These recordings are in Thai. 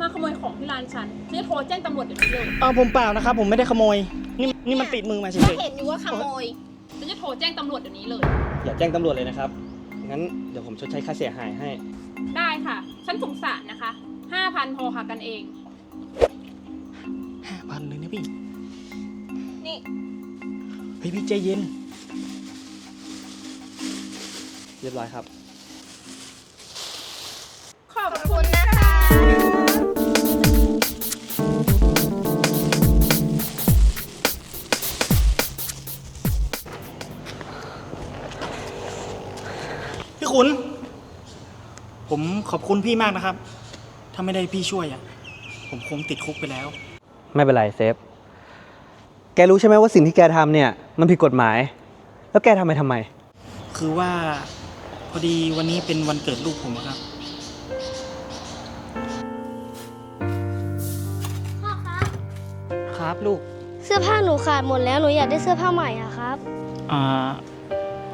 มาขโมยของที่ร้านฉันฉันจะโทรแจ้งตำรวจเดี๋ยวนี้เลยเอาผมเปล่านะครับ ผมไม่ได้ขโมย นี่นี่มันติดมือมาเฉก็ยเห็นอยู่ว่าขโมย ฉันจะโทรแจ้งตำรวจเดี๋ยวนี้เลย ๆอย่าแจ้งตำรวจเลยนะครับ งั้นเดี๋ยวผมชดใช้ค่าเสียหายให้ ได้ค่ะ ฉันสงสารนะคะห้าพันพอค่ะกันเอง ห้าพันเลยนะพี่ นี่เฮ้ยพี่ใจเย็น เรียบร้อยครับ ขอบคุณ ขุน ผมขอบคุณพี่มากนะครับ ถ้าไม่ได้พี่ช่วยอะ ผมคงติดคุกไปแล้ว ไม่เป็นไรเซฟ แกรู้ใช่ไหมว่าสิ่งที่แกทำเนี่ยมันผิดกฎหมาย แล้วแกทำไปทำไม คือว่าพอดีวันนี้เป็นวันเกิดลูกผมอะครับ พ่อครับ ครับลูก เสื้อผ้าหนูขาดหมดแล้วหนูอยากได้เสื้อผ้าใหม่อะครับ อ่า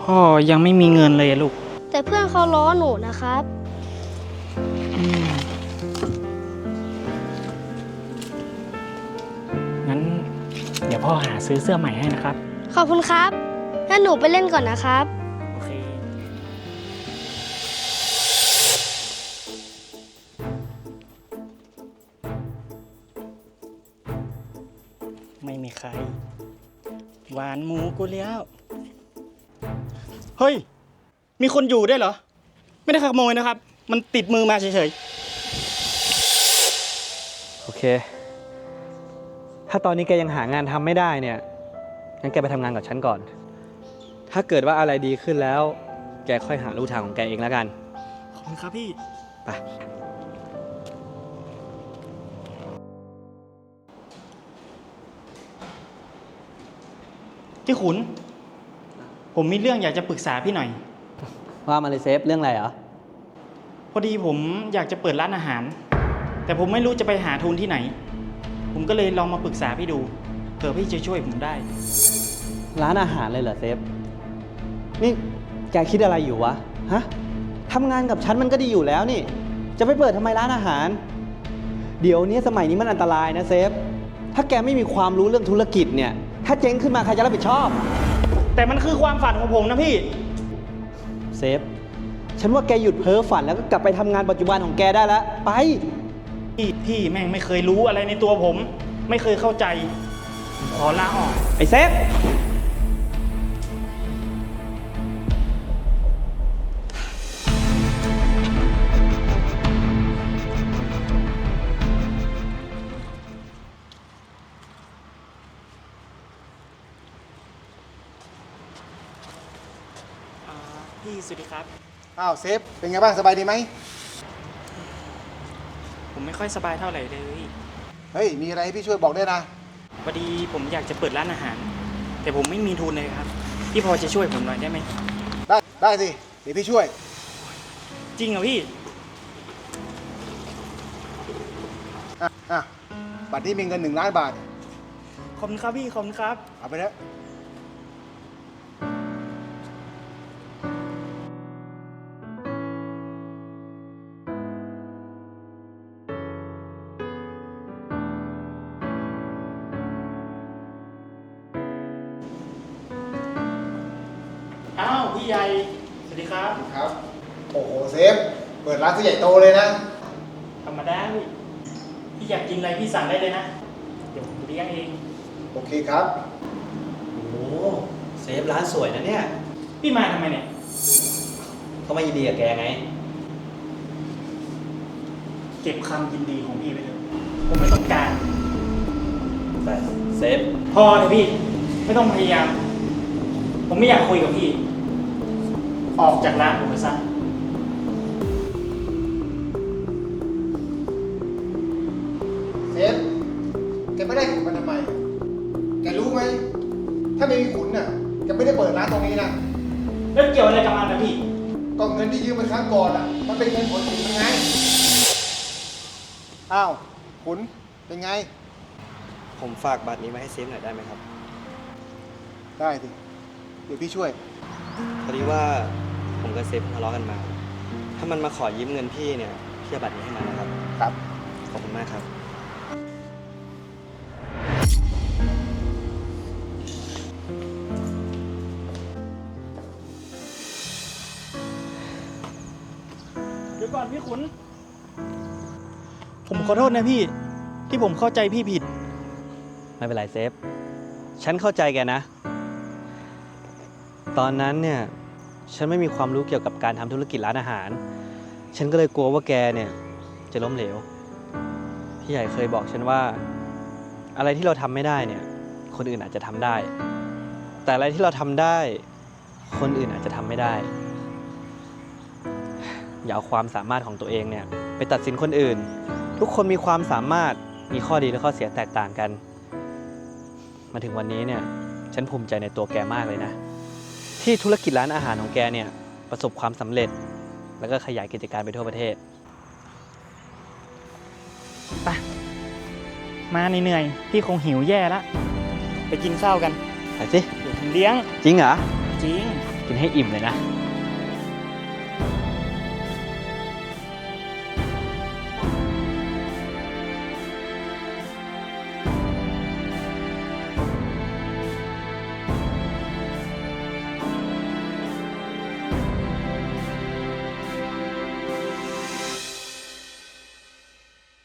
พ่อยังไม่มีเงินเลยอะลูก แต่เพื่อนเขาล้อหนูนะครับอืมงั้น เดี๋ยวพ่อหาซื้อเสื้อใหม่ให้นะครับ ขอบคุณครับงั้นหนูไปเล่นก่อนนะครับ โอเค ไม่มีใคร หวานหมูกูเลี้ยวเฮ้ย มีคนอยู่ด้วยเหรอ ไม่ได้ขโมยนะครับ มันติดมือมาเฉยโอเค ถ้าตอนนี้แกยังหางานทำไม่ได้เนี่ย งั้นแกไปทำงานกับฉันก่อน ถ้าเกิดว่าอะไรดีขึ้นแล้ว แกค่อยหาลู่ทางของแกเองแล้วกัน ๆ ขอบคุณครับพี่ ไป พี่ขุน ผมมีเรื่องอยากจะปรึกษาพี่หน่อย ว่ามาเลยเซฟเรื่องอะไรเหรอ พอดีผมอยากจะเปิดร้านอาหาร แต่ผมไม่รู้จะไปหาทุนที่ไหน ผมก็เลยลองมาปรึกษาพี่ดูเผื่อพี่จะช่วยผมได้ ร้านอาหารเลยเหรอเซฟ นี่แกคิดอะไรอยู่วะ ฮะทำงานกับฉันมันก็ดีอยู่แล้วนี่ จะไปเปิดทำไมร้านอาหาร เดี๋ยวนี้สมัยนี้มันอันตรายนะเซฟ ถ้าแกไม่มีความรู้เรื่องธุรกิจเนี่ย ถ้าเจ๊งขึ้นมาใครจะรับผิดชอบ แต่มันคือความฝันของผมนะพี่ เซฟ ฉันว่าแกหยุดเพ้อฝันแล้วก็กลับไปทำงานปัจจุบันของแกได้แล้ว ไป พี่พี่แม่งไม่เคยรู้อะไรในตัวผม ไม่เคยเข้าใจผมขอลาออก ไอ้เซฟ พี่สวัสดีครับ อ้าวเซฟ เป็นไงบ้างสบายดีไหม ผมไม่ค่อยสบายเท่าไหร่เลยเฮ้ย มีอะไรให้พี่ช่วยบอกได้นะ พอดีผมอยากจะเปิดร้านอาหาร แต่ผมไม่มีทุนเลยครับ พี่พอจะช่วยผมหน่อยได้ไหม ได้ ได้สิ เดี๋ยวพี่ช่วย จริงเหรอพี่ อะอะบัตรนี้มีเงินหนึ่งล้านบาท ขอบคุณครับพี่ ขอบคุณครับ เอาไปแล้ว สวัสดีครับครับ โอ้โหเซฟ เปิดร้านซะใหญ่โตเลยนะ ธรรมดาพี่พี่อยากกินอะไรพี่สั่งได้เลยนะ เดี๋ยวผมเลี้ยงเองโอเคครับ โอ้โหเซฟร้านสวยนะเนี่ยพี่มาทำไมเนี่ยก็ไม่ยินดีกับแกไง เก็บคำยินดีของพี่ไว้เถอะผมไม่ต้องการ แต่เซฟ พอเลยพี่ ไม่ต้องพยายาม ผมไม่อยากคุยกับพี่ ออกจากร้านผมไปซะ เซฟแกไม่ได้ขุนมันทำไม แกรู้ไหม ถ้าไม่มีขุนน่ะแกไม่ได้เปิดร้านตรงนี้นะ แล้วเกี่ยวอะไรกับมันนะพี่ ก็เงินที่ยืมมาครั้งก่อนอะ มันเป็นเงินผลขุนยังไง อ้าว ขุน เป็นไง ผมฝากบัตรนี้ไว้ให้เซฟหน่อยได้ไหมครับ ได้สิ เดี๋ยวพี่ช่วย พอดีว่า ผมกับเซฟทะเลาะกันมา ถ้ามันมาขอยืมเงินพี่เนี่ยพี่เอาบัตรนี้ให้มันนะครับ ครับ ขอบคุณมากครับ เดี๋ยวก่อนพี่ขุน ผมขอโทษนะพี่ ที่ผมเข้าใจพี่ผิด ไม่เป็นไรเซฟ ฉันเข้าใจแกนะ ตอนนั้นเนี่ย ฉันไม่มีความรู้เกี่ยวกับการทำธุรกิจร้านอาหาร ฉันก็เลยกลัวว่าแกเนี่ยจะล้มเหลว พี่ใหญ่เคยบอกฉันว่า อะไรที่เราทำไม่ได้เนี่ย คนอื่นอาจจะทำได้ แต่อะไรที่เราทำได้ คนอื่นอาจจะทำไม่ได้ อย่าเอาความสามารถของตัวเองเนี่ยไปตัดสินคนอื่น ทุกคนมีความสามารถ มีข้อดีและข้อเสียแตกต่างกัน มาถึงวันนี้เนี่ย ฉันภูมิใจในตัวแกมากเลยนะ ที่ธุรกิจร้านอาหารของแกเนี่ยประสบความสำเร็จ แล้วก็ขยายกิจการไปทั่วประเทศมาเหนื่อยๆพี่คงหิวแย่ละไปกินข้าวกันไปสิเดี๋ยวผมเลี้ยงจริงเหรอจริง กินให้อิ่มเลยนะค